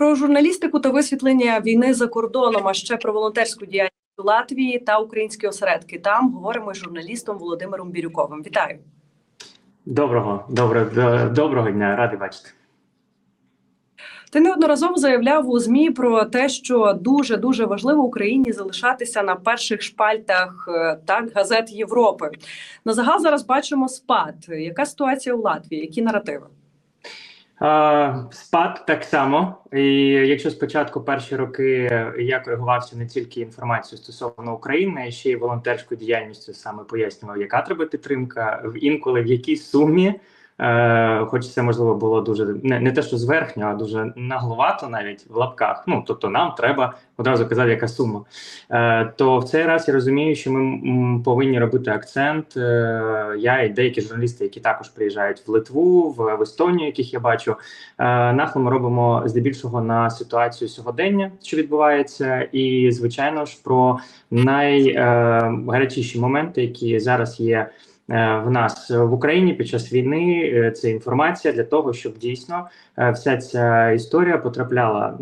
Про журналістику та висвітлення війни за кордоном, а ще про волонтерську діяльність у Латвії та українські осередки. Там говоримо з журналістом Володимиром Бірюковим. Вітаю. Доброго, доброго, доброго дня, радий бачити. Ти неодноразово заявляв у змі про те, що дуже дуже важливо Україні залишатися на перших шпальтах е, так газет Європи. На загал зараз бачимо спад. Яка ситуація у Латвії? Які наративи? Спад так само. І якщо спочатку перші роки я коригувався не тільки інформацією стосовно України, а ще й волонтерською діяльністю саме пояснював, яка треба підтримка, інколи в якій сумі. Е, Хоч це можливо було дуже не, не те, що зверхньо, а дуже нагловато навіть в лапках. Ну тобто, нам треба одразу казати, яка сума. Е, То в цей раз я розумію, що ми повинні робити акцент. Е, Я і деякі журналісти, які також приїжджають в Литву, в, в Естонію, яких я бачу. Е, Нахил ми робимо здебільшого на ситуацію сьогодення, що відбувається, і звичайно ж про найгарячіші моменти, які зараз є. Е, В нас в Україні під час війни Е, це інформація для того, щоб дійсно е, вся ця історія потрапляла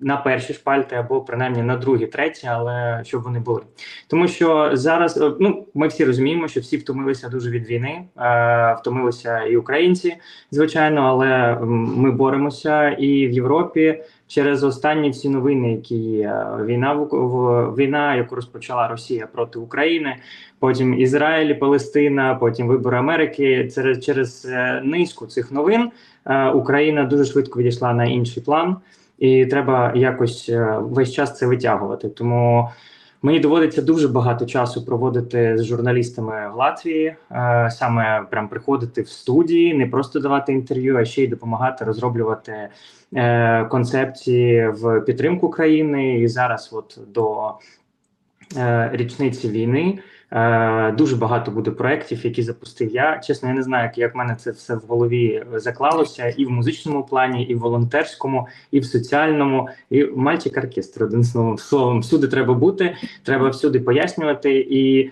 на перші шпальти або принаймні на другі, треті, але щоб вони були. Тому що зараз е, ну ми всі розуміємо, що всі втомилися дуже від війни, е, втомилися і українці, звичайно, але ми боремося і в Європі. Через останні всі новини, які є війна в, в війна, яку розпочала Росія проти України, потім Ізраїль, Палестина, потім вибори Америки. Через через низку цих новин е, Україна дуже швидко відійшла на інший план, і треба якось е, весь час це витягувати. Тому мені доводиться дуже багато часу проводити з журналістами в Латвії, е, саме прям приходити в студії, не просто давати інтерв'ю, а ще й допомагати розроблювати е, концепції в підтримку країни. І зараз, от до е, річниці війни. Е, Дуже багато буде проєктів, які запустив я. Чесно, я не знаю, як, в мене це все в голові заклалося, і в музичному плані, і в волонтерському, і в соціальному, і мальчик оркестр. Одним словом, словом, всюди треба бути, треба всюди пояснювати і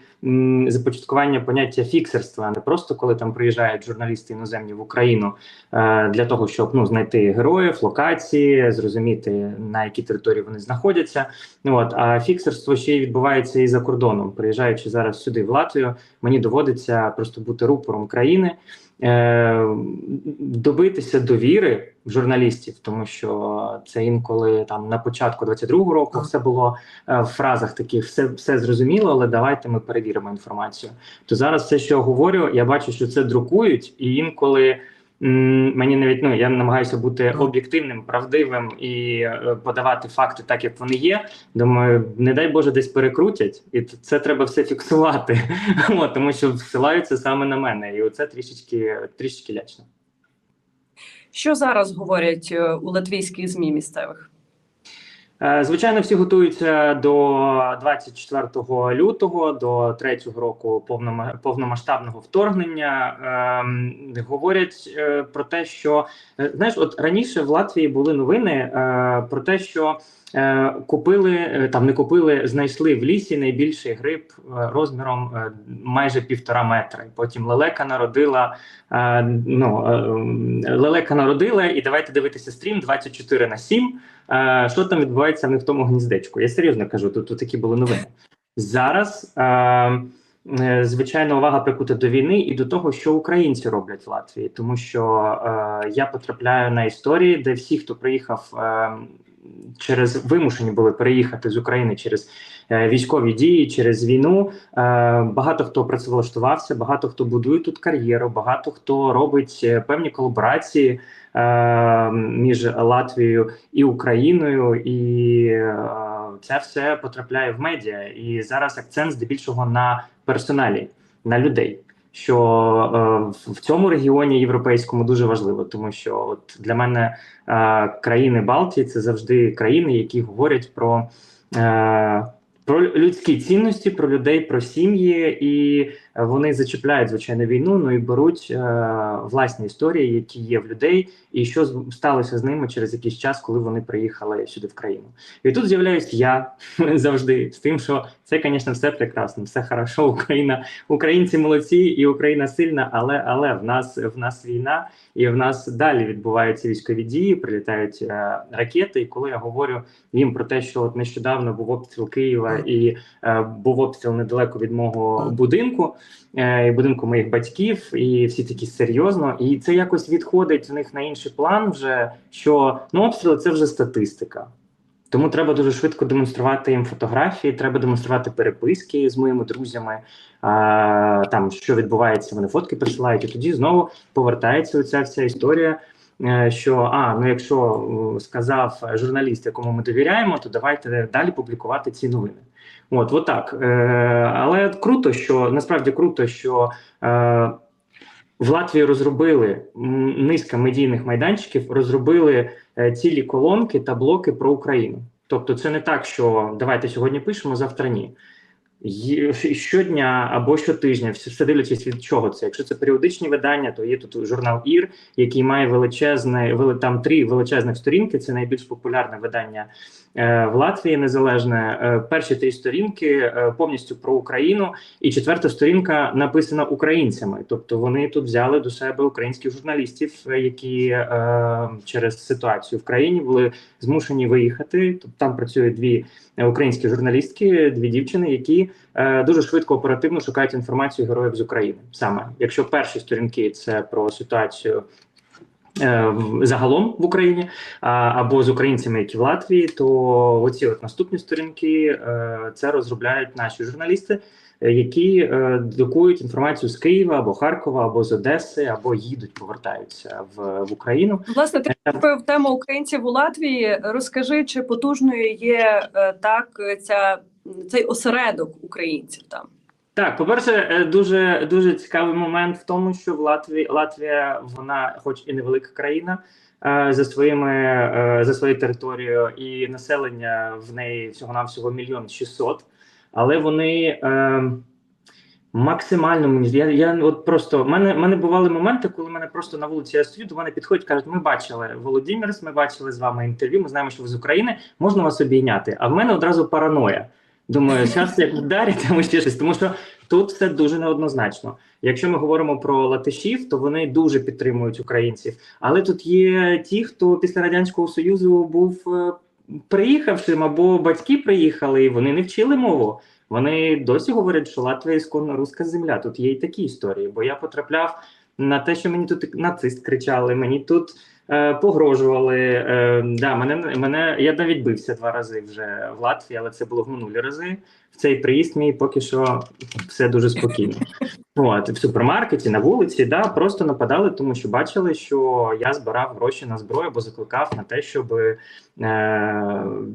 започаткування поняття фіксерства, не просто коли там приїжджають журналісти іноземні в Україну е, для того, щоб ну знайти героїв, локації, зрозуміти на якій території вони знаходяться. От а фіксерство ще й відбувається і за кордоном. Приїжджаючи зараз сюди, в Латвію, мені доводиться просто бути рупором країни, добитися довіри журналістів, тому що це інколи там на початку 22-го року все було е, в фразах таких, все, все зрозуміло, але давайте ми перевіримо інформацію. То зараз все, що я говорю, я бачу, що це друкують, і інколи. Мені навіть ну я намагаюся бути об'єктивним, правдивим і е, подавати факти так, як вони є. Думаю, не дай Боже, десь перекрутять, і це треба все фіксувати. От, тому що всилаються саме на мене, і оце трішечки трішечки лячно. Що зараз говорять е, у латвійських змі місцевих? Е, Звичайно, всі готуються до 24 лютого, до третього року повнома- повномасштабного вторгнення. Ем, Говорять е, про те, що е, знаєш, от раніше в Латвії були новини е, про те, що е, купили е, там, не купили, знайшли в лісі найбільший гриб е, розміром е, майже півтора метра. І Потім лелека народила. е, Ну е, лелека народила, і давайте дивитися стрім 24 на 7. Е, що там відбувається них в тому гніздечку. Я серйозно кажу, тут, тут такі були новини. Зараз, е, е, звичайно, увага прикута до війни і до того, що українці роблять в Латвії, тому що е, я потрапляю на історії, де всі, хто приїхав е, через вимушені були переїхати з України через е, військові дії, через війну. Е, багато хто працевлаштувався, багато хто будує тут кар'єру, багато хто робить е, певні колаборації між Латвією і Україною, і це все потрапляє в медіа. І зараз акцент здебільшого на персоналі, на людей. Що е, в цьому регіоні європейському дуже важливо, тому що от для мене е, країни Балтії це завжди країни, які говорять про, е, про людські цінності, про людей, про сім'ї, і вони зачіпляють звичайно війну, ну і беруть е, власні історії, які є в людей, і що сталося з ними через якийсь час, коли вони приїхали сюди в країну. І тут з'являюсь я завжди з тим, що це, звісно, все прекрасно, все хорошо. Україна, українці молодці, і Україна сильна, але але в нас в нас війна, і в нас далі відбуваються військові дії, прилітають е, ракети. І коли я говорю їм про те, що от нещодавно був обстріл Києва і е, був обстріл недалеко від мого будинку, і будинку моїх батьків, і всі такі серйозно, і це якось відходить в них на інший план, вже що ну обстріли це вже статистика. Тому треба дуже швидко демонструвати їм фотографії, треба демонструвати переписки з моїми друзями, а, там що відбувається, вони фотки присилають, і тоді знову повертається оця вся історія. е, Що а ну якщо е, сказав журналіст, якому ми довіряємо, то давайте далі публікувати ці новини. От, от так. Е, але круто, що насправді круто, що е, в Латвії розробили низка медійних майданчиків, розробили е, цілі колонки та блоки про Україну. Тобто, це не так, що давайте сьогодні пишемо, завтра ні. Щодня або щотижня, все, дивлячись від чого це. Якщо це періодичні видання, то є тут журнал Ір, який має величезне, вели, там три величезних сторінки. Це найбільш популярне видання в Латвії незалежне. Е, перші три сторінки е, повністю про Україну, і четверта сторінка написана українцями. Тобто вони тут взяли до себе українських журналістів, е, які е, через ситуацію в країні були змушені виїхати. Тобто там працюють дві е, українські журналістки, дві дівчини, які е, дуже швидко оперативно шукають інформацію героїв з України. Саме якщо перші сторінки це про ситуацію. Е, в- Загалом в Україні або з українцями, які в Латвії, то оці от наступні сторінки е, це розробляють наші журналісти, е, які друкують інформацію з Києва або Харкова, або з Одеси, або їдуть, повертаються в, в Україну. Власне, ти впив тему українців у Латвії. Розкажи, чи потужною є так ця цей осередок українців там? Так, по-перше, е, дуже дуже цікавий момент в тому, що в Латвії Латвія, вона, хоч і невелика країна, е, за своїми е, за своєю територією, і населення в неї всього навсього мільйон шістсот, але вони. Максимально мені я, я от просто мене мене бували моменти, коли мене просто на вулиці я стою, до мене підходять, кажуть, ми бачили Володимирс, ми бачили з вами інтерв'ю. Ми знаємо, що ви з України, можна вас обійняти. А в мене одразу параноя. Думаю, зараз як вдарять, тому ще щось, тому що тут все дуже неоднозначно. Якщо ми говоримо про латишів, то вони дуже підтримують українців. Але тут є ті, хто після радянського союзу був е, приїхавшим, або батьки приїхали, і вони не вчили мову. Вони досі говорять, що Латвія ісконно руська земля. Тут є і такі історії. Бо я потрапляв на те, що мені тут нацист кричали, мені тут е, погрожували. Е, да, мене, мене, я навіть бився два рази вже в Латвії, але це було в минулі рази. В цей приїзд мій поки що все дуже спокійно. От, в супермаркеті, на вулиці, да, просто нападали, тому що бачили, що я збирав гроші на зброю або закликав на те, щоб е,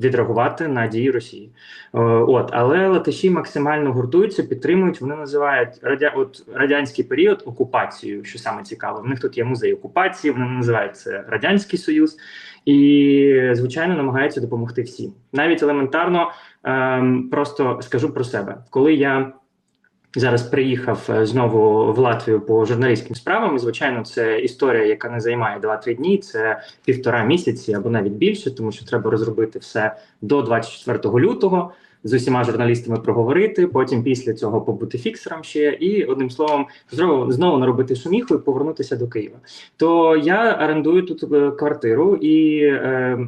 відреагувати на дії Росії. Е, От, але латиші максимально гуртуються, підтримують. Вони називають радя... от, радянський період окупацією, що саме цікаво. В них тут є музей окупації, вони називають це Радянський Союз, і звичайно намагаються допомогти всім. Навіть елементарно ем, просто скажу про себе, коли я. Зараз приїхав е, знову в Латвію по журналістським справам. І, звичайно, це історія, яка не займає 2-3 дні. Це півтора місяці або навіть більше, тому що треба розробити все до 24 лютого. З усіма журналістами проговорити, потім після цього побути фіксером ще, і одним словом, знову знову наробити шуміху і повернутися до Києва. То я орендую тут е, квартиру, і е,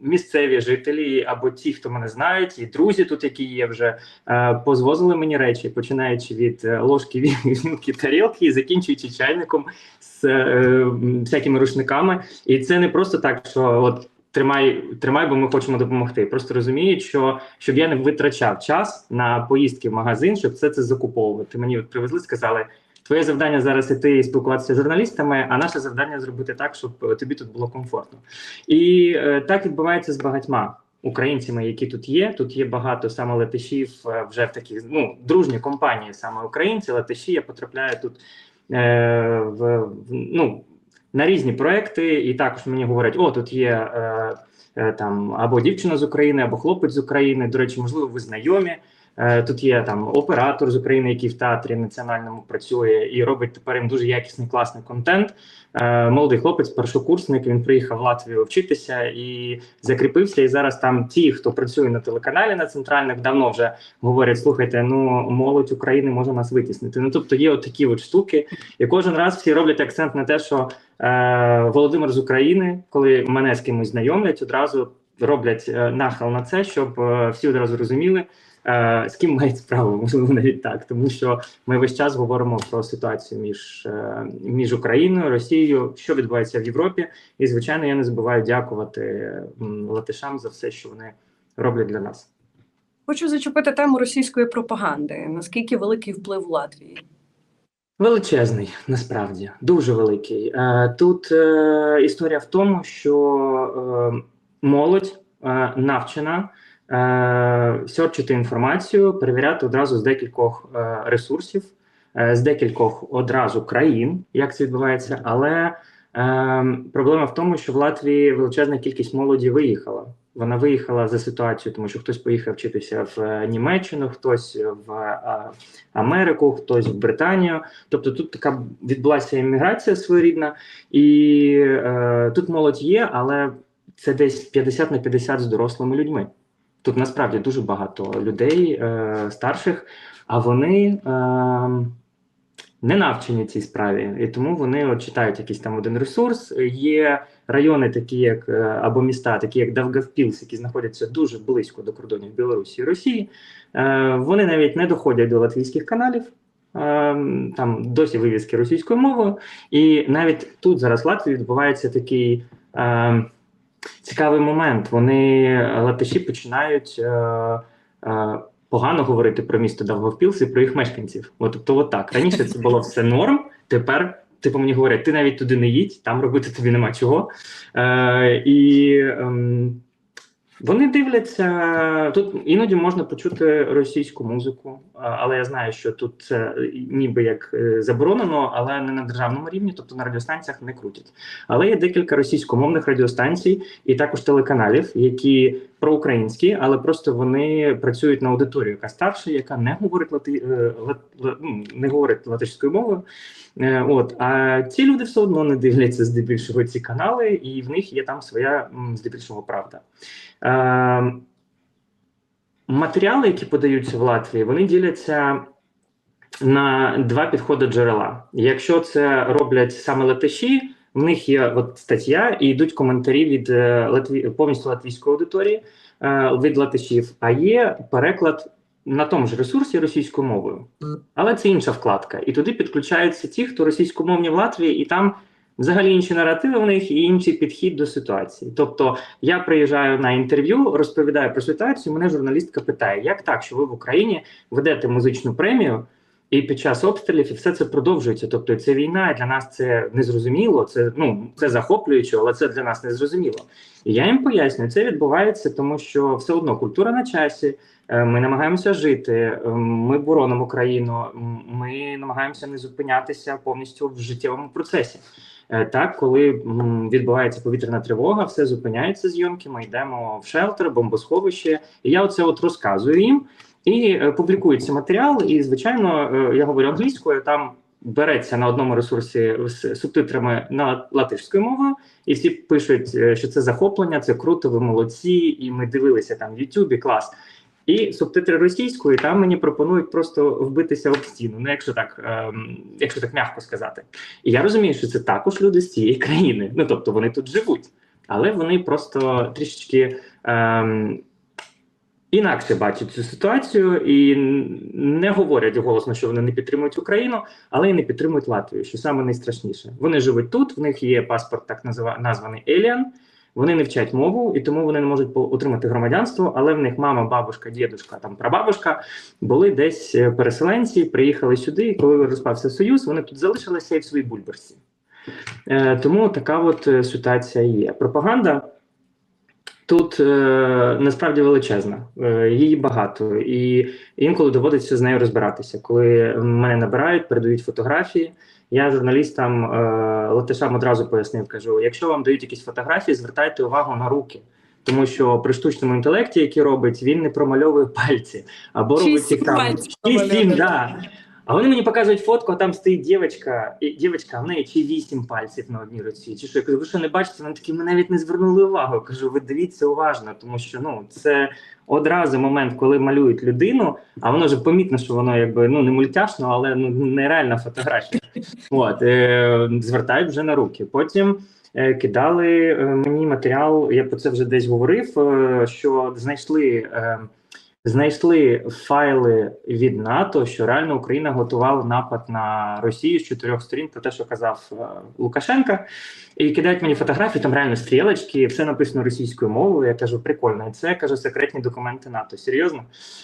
місцеві жителі або ті, хто мене знають, і друзі, тут які є вже е, позвозили мені речі, починаючи від е, ложки, вілки, тарілки і закінчуючи чайником з е, всякими рушниками. І це не просто так, що от. Тримай, тримай, бо ми хочемо допомогти. Просто розуміють, що щоб я не витрачав час на поїздки в магазин, щоб все це закуповувати. Мені от привезли, сказали: твоє завдання зараз іти і спілкуватися з журналістами, а наше завдання зробити так, щоб е, тобі тут було комфортно. І е, так відбувається з багатьма українцями, які тут є. Тут є багато саме летишів е, вже в таких ну дружні компанії, саме українці, летиші. Я потрапляю тут е, в, в ну. На різні проекти, і також мені говорять: о, тут є е, е, там або дівчина з України, або хлопець з України. До речі, можливо, ви знайомі. Е, Тут є там оператор з України, який в театрі національному працює і робить тепер їм дуже якісний класний контент. Е, Молодий хлопець, першокурсник. Він приїхав в Латвію вчитися і закріпився. І зараз там ті, хто працює на телеканалі на центральних, давно вже говорять: слухайте, ну молодь України може нас витіснити. Ну тобто є от такі от штуки, і кожен раз всі роблять акцент на те, що е, Володимир з України, коли мене з кимось знайомлять, одразу роблять е, нахил на це, щоб всі одразу розуміли. Е, З ким мають справу, можливо, навіть так, тому що ми весь час говоримо про ситуацію між, е, між Україною, Росією, що відбувається в Європі, і звичайно, я не забуваю дякувати латишам за все, що вони роблять для нас. Хочу зачепити тему російської пропаганди. Наскільки великий вплив у Латвії? Величезний, насправді дуже великий. Е, Тут історія в тому, що молодь навчена серчити інформацію, перевіряти одразу з декількох е, ресурсів, е, з декількох одразу країн, як це відбувається. Але е, проблема в тому, що в Латвії величезна кількість молоді виїхала. Вона виїхала за ситуацію, тому що хтось поїхав вчитися в е, Німеччину, хтось в е, Америку, хтось в Британію. Тобто тут така відбулася імміграція своєрідна, і е, тут молодь є, але це десь 50 на 50 з дорослими людьми. Тут насправді дуже багато людей е, старших, а вони е, не навчені цій справі, і тому вони от читають якийсь там один ресурс. Є райони, такі як е, або міста, такі як Давгавпілс, які знаходяться дуже близько до кордонів Білорусі і Росії. Е, вони навіть не доходять до латвійських каналів. Е, Там досі вивіски російською мовою, і навіть тут зараз в Латвії відбувається такий е, цікавий момент. Вони латиші починають е, е, погано говорити про місто Давговпілс і про їх мешканців. От, тобто, от так раніше це було все норм. Тепер типу мені говорять, ти навіть туди не їдь, там робити тобі нема чого. Е, і ем, вони дивляться тут. Іноді можна почути російську музику, але я знаю, що тут це ніби як е, заборонено, але не на державному рівні, тобто на радіостанціях не крутять. Але є декілька російськомовних радіостанцій і також телеканалів, які проукраїнські, але просто вони працюють на аудиторію, яка старша, яка не говорить лати, е, ну, не говорить латиською мовою. Е, От а ці люди все одно не дивляться здебільшого ці канали, і в них є там своя здебільшого правда. Е, матеріали, які подаються в Латвії, вони діляться на два підходи джерела. Якщо це роблять саме латиші, в них є от стаття і йдуть коментарі від е, латві... повністю латвійської аудиторії е, від латишів, а є переклад на тому ж ресурсі російською мовою. Але це інша вкладка. І туди підключаються ті, хто російськомовні в Латвії, і там взагалі інші наративи в них і інший підхід до ситуації. Тобто я приїжджаю на інтерв'ю, розповідаю про ситуацію. Мене журналістка питає, як так, що ви в Україні ведете музичну премію, і під час обстрілів і все це продовжується. Тобто це війна, і для нас це незрозуміло. Це ну це захоплююче, але це для нас незрозуміло. І я їм пояснюю, це відбувається, тому що все одно культура на часі. е, Ми намагаємося жити, е, ми боронимо країну, ми намагаємося не зупинятися повністю в життєвому процесі. Е, Так, коли відбувається повітряна тривога, все зупиняється зйомки. Ми йдемо в шелтер, бомбосховище. І я оце от розказую їм і е, публікується матеріал. І звичайно, е, я говорю англійською. Там береться на одному ресурсі з субтитрами на латишською мовою, і всі пишуть, що це захоплення, це круто, ви молодці, і ми дивилися там в Ютубі, клас. І субтитри російською там мені пропонують просто вбитися об стіну. Ну, якщо так, ем, якщо так м'яко сказати. І я розумію, що це також люди з цієї країни. Ну тобто вони тут живуть, але вони просто трішечки ем, інакше бачать цю ситуацію і не говорять голосно, що вони не підтримують Україну, але й не підтримують Латвію, що саме найстрашніше. Вони живуть тут, в них є паспорт, так назива, названий Alien, Вони не вчать мову, і тому вони не можуть отримати громадянство, але в них мама, бабушка, дідушка, там прабабушка були десь е, переселенці, приїхали сюди. І коли розпався союз, вони тут залишилися і в своїй бульбашці. Е, тому така от е, ситуація є. Пропаганда тут е, насправді величезна, е, її багато, і інколи доводиться з нею розбиратися. Коли мене набирають, передають фотографії. Я журналістам е, латишам одразу пояснив, кажу: якщо вам дають якісь фотографії, звертайте увагу на руки. тому що при штучному інтелекті, який робить, він не промальовує пальці або робить їх там пальців шість, сім, промальовує. да. А вони мені показують фотку, а там стоїть дівчинка, і дівчинка, в неї чи вісім пальців на одній руці. Чи що я кажу, ви що не бачите? Вони такі, ми навіть не звернули увагу. Я кажу, ви дивіться уважно, тому що ну це одразу момент, коли малюють людину, а воно ж помітно, що воно якби ну не мультяшно, але ну нереальна фотографія. От е, звертають вже на руки. Потім. е, Кидали е, мені матеріал, я про це вже десь говорив. е, Що знайшли е, знайшли файли від НАТО, що реально Україна готувала напад на Росію з чотирьох сторін про те, що казав е, Лукашенка, і кидають мені фотографії, там реально стрілочки, все написано російською мовою. Я кажу, прикольно, і це каже секретні документи НАТО. Серйозно?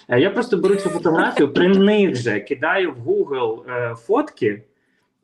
Е, Я просто беру цю фотографію, при них же кидаю в Google е, фотки.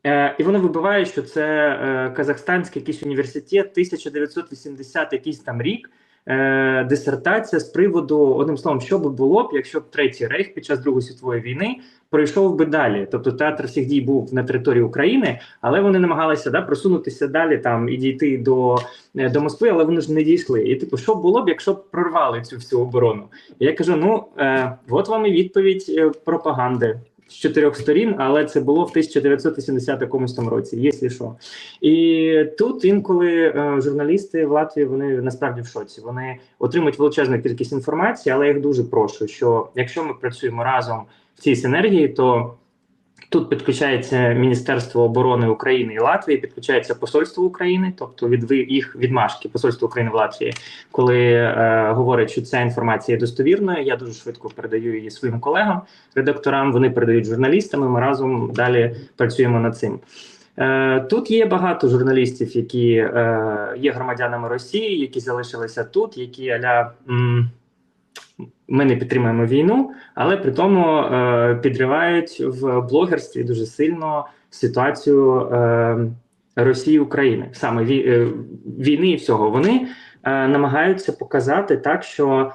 Е, і воно вибиває, що це е, казахстанський якийсь університет, 1980 якийсь там рік. Е, дисертація з приводу одним словом, що би було б, якщо б третій рейх під час Другої світової війни пройшов би далі. Тобто театр всіх дій був на території України, але вони намагалися да, просунутися далі там і дійти до, е, до Москви, але вони ж не дійшли. І типу, що було б, якщо б прорвали цю всю оборону? І я кажу: ну е, от вам і відповідь е, пропаганди. З чотирьох сторін, але це було в 1980 якомусь там році, якщо що. І тут інколи е, журналісти в Латвії вони насправді в шоці. Вони отримують величезну кількість інформації, але я їх дуже прошу, що якщо ми працюємо разом в цій синергії, то тут підключається Міністерство оборони України і Латвії, підключається Посольство України, тобто від їх відмашки Посольство України в Латвії, коли е, говорять, що ця інформація є достовірною. Я дуже швидко передаю її своїм колегам, редакторам. Вони передають журналістам. і Ми разом далі працюємо над цим. Е, Тут є багато журналістів, які е, є громадянами Росії, які залишилися тут, які аля м, ми не підтримуємо війну, але при тому е, підривають в блогерстві дуже сильно ситуацію е, Росії України, саме е, війни і всього. Вони намагаються показати так, що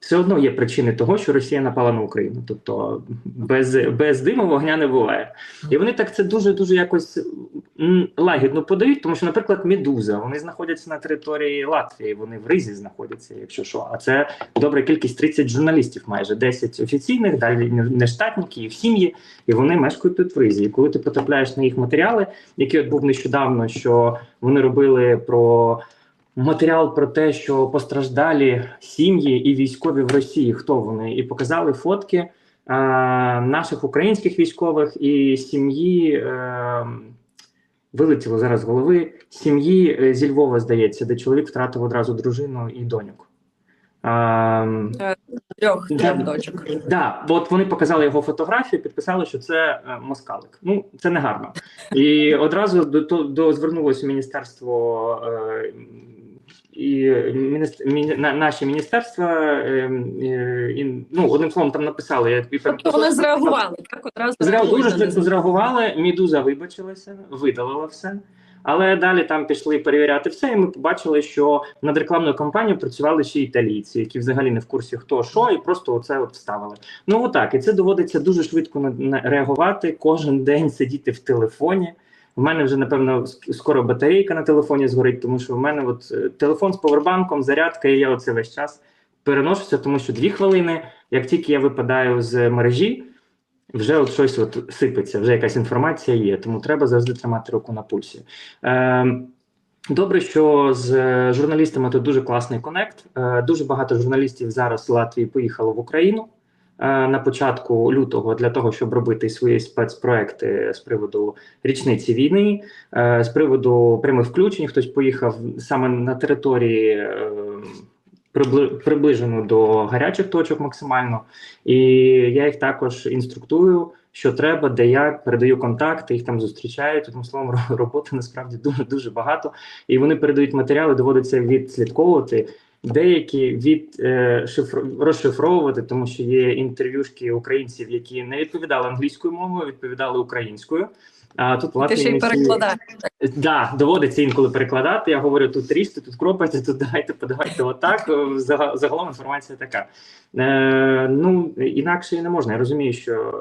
все одно є причини того, що Росія напала на Україну. Тобто без, без диму вогня не буває. І вони так це дуже дуже якось лагідно подають, тому що, наприклад, Медуза вони знаходяться на території Латвії, вони в Ризі знаходяться, якщо що. А це добра кількість 30 журналістів, майже 10 офіційних, далі нештатники, їх сім'ї, і вони мешкають тут в Ризі. І коли ти потрапляєш на їх матеріали, які от був нещодавно, що вони робили про. Матеріал про те, що постраждалі сім'ї і військові в Росії, хто вони, і показали фотки а, наших українських військових і сім'ї е, вилетіло зараз з голови сім'ї е, зі Львова, здається, де чоловік втратив одразу дружину і доньок. А, Трьох, Да. дочок. Да, от вони показали його фотографію, підписали, що це е, москалик. Ну це не гарно. І одразу до, до, до звернулося міністерство. Е, і міні, наші міністерства е, е, і, ну одним словом там написали. Я і Тобто вони зреагували, так одразу Зреагу- дуже швидко зреагували. Мідуза вибачилася, видалила все. Але далі там пішли перевіряти все, і ми побачили, що над рекламною кампанією працювали ще італійці, які взагалі не в курсі хто що, і просто оце от вставили. Ну отак, і це доводиться дуже швидко на, на реагувати. Кожен день сидіти в телефоні. У мене вже напевно скоро батарейка на телефоні згорить, тому що в мене от е, телефон з повербанком, зарядка, і я оце весь час переношуся, тому що дві хвилини, як тільки я випадаю з мережі, вже от щось от сипеться, вже якась інформація є, тому треба завжди тримати руку на пульсі. Е, Добре, що з е, журналістами тут дуже класний конект. Е, Дуже багато журналістів зараз з Латвії поїхало в Україну на початку лютого для того, щоб робити свої спецпроекти з приводу річниці війни, е, з приводу прямих включень. Хтось поїхав саме на території. е, прибли- Приближено до гарячих точок максимально, і я їх також інструктую, що треба, де як, передаю контакти, їх там зустрічають. Одним словом, роботи насправді дуже дуже багато. І вони передають матеріали, доводиться відслідковувати. Деякі від е, шифр- розшифровувати, тому що є інтерв'юшки українців, які не відповідали англійською мовою, відповідали українською. А тут в Ти ще й перекладаєш. Да, доводиться інколи перекладати. Я говорю, тут ріжте, тут кропайте, тут давайте, подавайте отак. Зага- Загалом інформація така. Е, ну, інакше і не можна. Я розумію, що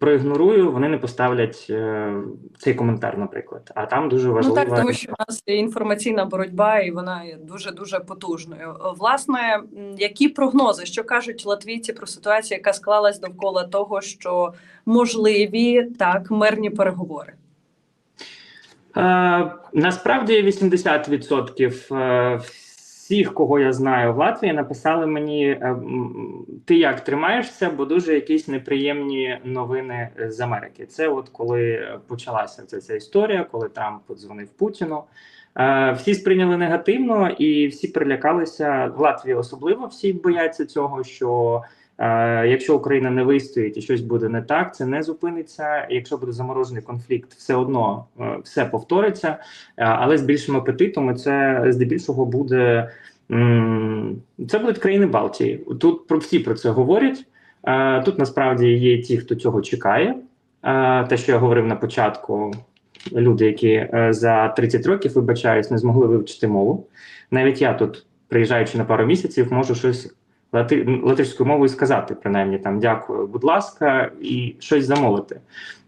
проігнорую, вони не поставлять е, цей коментар, наприклад. А там дуже Ну важливо. так, тому що у нас є інформаційна боротьба, і вона є дуже дуже потужною. Власне, які прогнози, що кажуть латвійці про ситуацію, яка склалась довкола того, що можливі так мирні переговори? Е, насправді 80% е, всіх, кого я знаю в Латвії, написали мені: е, ти як тримаєшся, бо дуже якісь неприємні новини з Америки. Це от коли почалася ця, ця історія, коли Трамп подзвонив Путіну. Е, всі сприйняли негативно і всі прилякалися в Латвії, особливо всі бояться цього, що Якщо Україна не вистоїть і щось буде не так, це не зупиниться. Якщо буде заморожений конфлікт, все одно е, все повториться, Е, але з більшим апетитом це здебільшого буде це будуть країни Балтії. Тут про всі про це говорять. Е, Тут насправді є ті, хто цього чекає. Е, Те, що я говорив на початку, люди, які е, за 30 років вибачаюсь, не змогли вивчити мову. Навіть я тут, приїжджаючи на пару місяців, можу щось лати, латишською мовою сказати, принаймні там дякую, будь ласка, і щось замовити.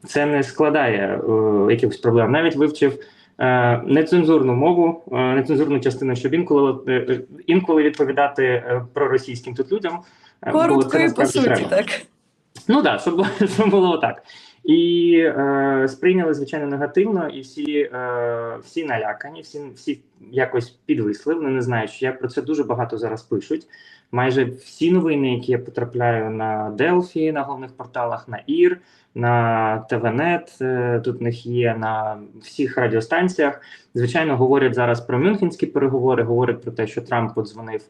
Це не складає е, якихось проблем. Навіть вивчив е, нецензурну мову, е, нецензурну частину, щоб інколи е, інколи відповідати е, проросійським тут людям. е, Коротко і по суті, треба. так. Ну так, щоб, було- щоб було так. І е, сприйняли звичайно негативно, і всі, е, всі налякані, всі, всі якось підвисли. Вони не знають, що як про це дуже багато зараз пишуть. Майже всі новини, які я потрапляю на Делфі, на головних порталах, на ІР, на ТВНет, е, тут в них є на всіх радіостанціях. Звичайно, говорять зараз про мюнхенські переговори, говорять про те, що Трамп подзвонив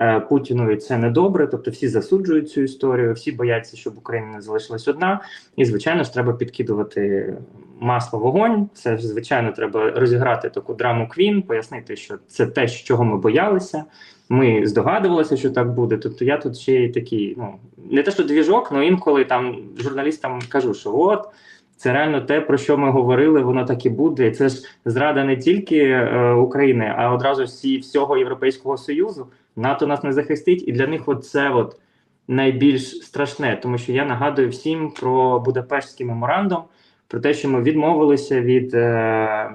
е, Путіну, і це недобре. Тобто всі засуджують цю історію, всі бояться, щоб Україна не залишилась одна. І звичайно ж, треба підкидувати масло вогонь. Це звичайно треба розіграти таку драму Квін, пояснити, що це те, чого ми боялися. Ми здогадувалися, що так буде. Тобто я тут ще й такий, ну не те, що двіжок, але інколи там журналістам кажу, що от. Це реально те, про що ми говорили, воно так і буде. Це ж зрада не тільки е, України, а одразу всі всього Європейського Союзу. НАТО нас не захистить, і для них от це от найбільш страшне, тому що я нагадую всім про Будапештський меморандум, про те, що ми відмовилися від е,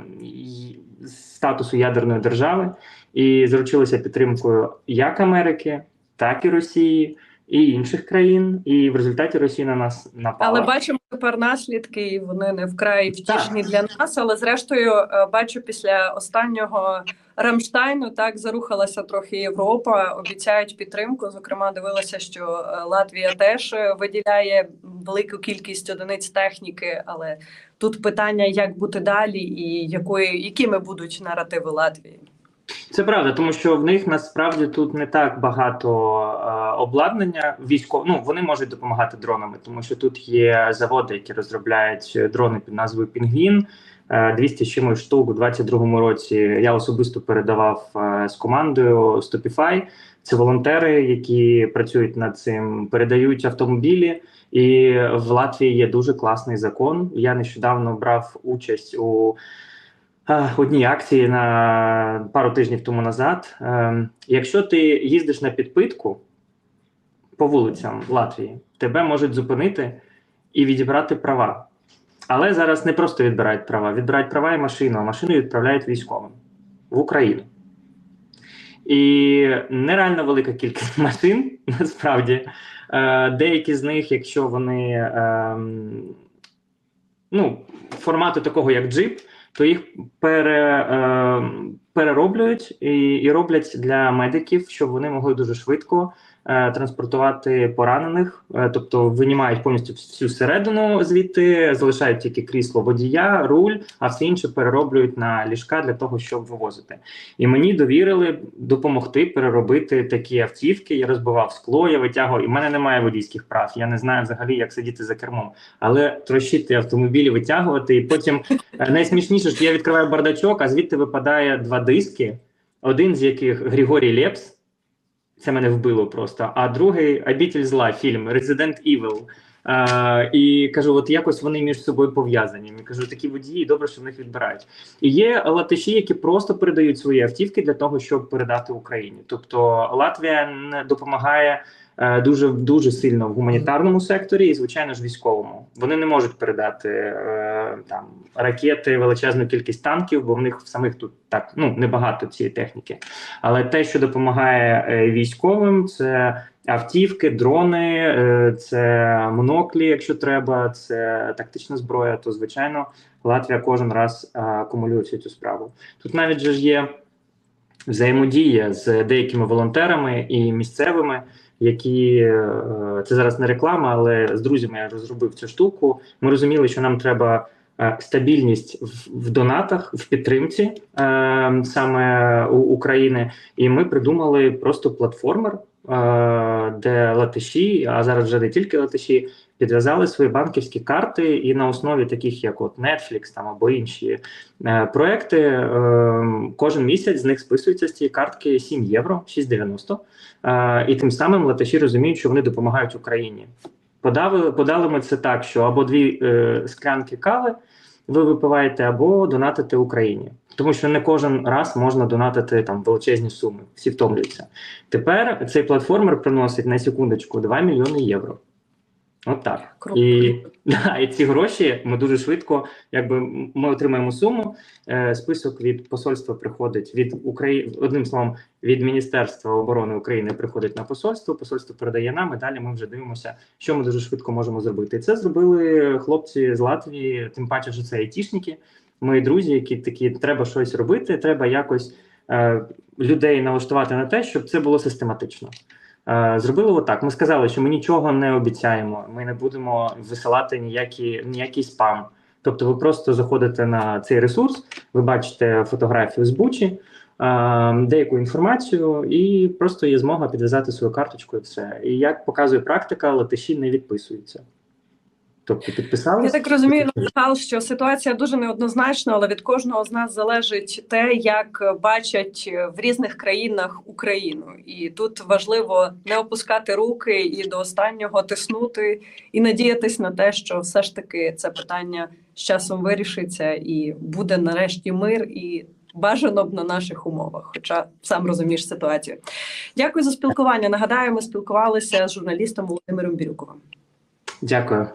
статусу ядерної держави і заручилися підтримкою як Америки, так і Росії. І інших країн, і в результаті Росія на нас напала. Але бачимо тепер наслідки, і вони не вкрай втішні Так. для нас. Але зрештою, е, бачу після останнього Рамштайну так зарухалася трохи Європа. Обіцяють підтримку. Зокрема, дивилася, що е, Латвія теж е, виділяє велику кількість одиниць техніки. Але тут питання, як бути далі, і якої якими будуть наративи Латвії. Це правда, тому що в них насправді тут не так багато е, обладнання військово. Ну вони можуть допомагати дронами, тому що тут є заводи, які розробляють дрони під назвою Пінгвін. Е, 200 з чимось штук у 22-му році я особисто передавав е, з командою Stopify. Це волонтери, які працюють над цим, передають автомобілі. І в Латвії є дуже класний закон. Я нещодавно брав участь у е, одній акції на пару тижнів тому назад. Е, Якщо ти їздиш на підпитку по вулицям Латвії, тебе можуть зупинити і відібрати права. Але зараз не просто відбирають права, відбирають права і машину, а машину відправляють військовим в Україну. І нереально велика кількість машин насправді. Е, Деякі з них, якщо вони ем, ну, формату такого, як джип, то їх пере, е, перероблюють і, і роблять для медиків, щоб вони могли дуже швидко транспортувати поранених, Е, тобто винімають повністю всю середину звідти, залишають тільки крісло водія, руль, а все інше перероблюють на ліжка для того, щоб вивозити. І мені довірили допомогти переробити такі автівки. Я розбивав скло, я витягував. І в мене немає водійських прав. Я не знаю взагалі, як сидіти за кермом. Але трощити автомобілі, витягувати, і потім е, найсмішніше, що я відкриваю бардачок, а звідти випадає два диски, один з яких Григорій Лепс. Це мене вбило просто. А другий Обітель зла фільм Resident Evil. Uh, і кажу, от якось вони між собою пов'язані. Я кажу, такі водії, добре, що в них відбирають. І є латиші, які просто передають свої автівки для того, щоб передати Україні. Тобто Латвія допомагає дуже дуже сильно в гуманітарному секторі і, звичайно ж, військовому. Вони не можуть передати е, там ракети, величезну кількість танків, бо в них в самих тут так ну небагато цієї техніки. Але те, що допомагає е, військовим, це автівки, дрони, е, це моноклі, якщо треба, це тактична зброя, то звичайно Латвія кожен раз е, акумулює цю справу. Тут навіть же ж є взаємодія з деякими волонтерами і місцевими, які е, це зараз не реклама, але з друзями я розробив цю штуку. Ми розуміли, що нам треба. е, Стабільність в, донатах, в підтримці е, саме України, і ми придумали просто платформер, де латиші, а зараз вже не тільки латиші, підв'язали свої банківські карти, і на основі таких, як от Netflix там або інші е, проекти, е, кожен місяць з них списується з цієї картки 7 євро, 6,90. Е, і тим самим латиші розуміють, що вони допомагають Україні. Подали, подали ми це так, що або дві е, склянки кави ви випиваєте, або донатите Україні. Тому що не кожен раз можна донатити там величезні суми, всі втомлюються. Тепер цей платформер приносить на секундочку 2 мільйони євро. От так. Круто. І, да, і ці гроші ми дуже швидко, якби ми отримаємо суму. Е, список від посольства приходить від України, одним словом, від Міністерства оборони України приходить на посольство. Посольство передає нам, і далі ми вже дивимося, що ми дуже швидко можемо зробити. І це зробили хлопці з Латвії, тим паче, що це айтішники, мої друзі, які такі треба щось робити, треба якось е, людей налаштувати на те, щоб це було систематично. Е, Зробили отак. Ми сказали, що ми нічого не обіцяємо. Ми не будемо висилати ніякі, ніякий спам. Тобто, ви просто заходите на цей ресурс, ви бачите фотографію з Бучі, е, деяку інформацію, і просто є змога підв'язати свою карточку і все. І як показує практика, латиші не відписуються. Тобто Я так розумію, Натал, що ситуація дуже неоднозначна, але від кожного з нас залежить те, як бачать в різних країнах Україну. І тут важливо не опускати руки і до останнього тиснути і надіятись на те, що все ж таки це питання з часом вирішиться і буде нарешті мир і. Бажано б на наших умовах, хоча сам розумієш ситуацію. Дякую за спілкування. Нагадаю, ми спілкувалися з журналістом Володимиром Бірюковим. Дякую.